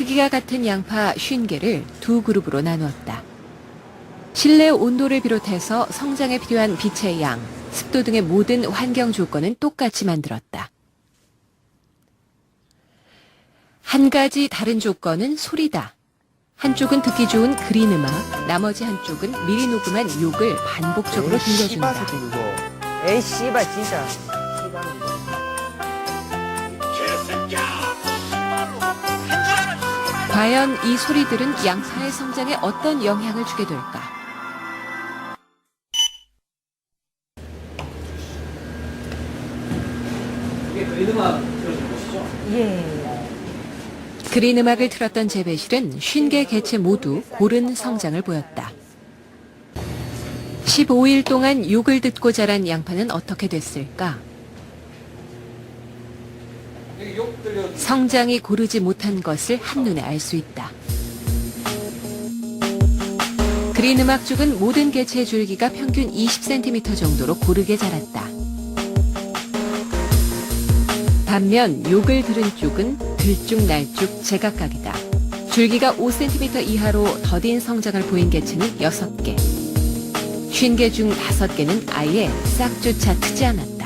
크기가 같은 양파 50개를 두 그룹으로 나누었다. 실내 온도를 비롯해서 성장에 필요한 빛의 양, 습도 등의 모든 환경 조건은 똑같이 만들었다. 한 가지 다른 조건은 소리다. 한쪽은 듣기 좋은 그린 음악, 나머지 한쪽은 미리 녹음한 욕을 반복적으로 들려준다. 에이 씨발 진짜. 과연 이 소리들은 양파의 성장에 어떤 영향을 주게 될까? 이게 그린 음악 들어준? 예. 그린 음악을 틀었던 재배실은 50개 개체 모두 고른 성장을 보였다. 15일 동안 욕을 듣고 자란 양파는 어떻게 됐을까? 성장이 고르지 못한 것을 한눈에 알 수 있다. 그린 음악 쪽은 모든 개체의 줄기가 평균 20cm 정도로 고르게 자랐다. 반면 욕을 들은 쪽은 들쭉날쭉 제각각이다. 줄기가 5cm 이하로 더딘 성장을 보인 개체는 6개. 50개 중 5개는 아예 싹조차 트지 않았다.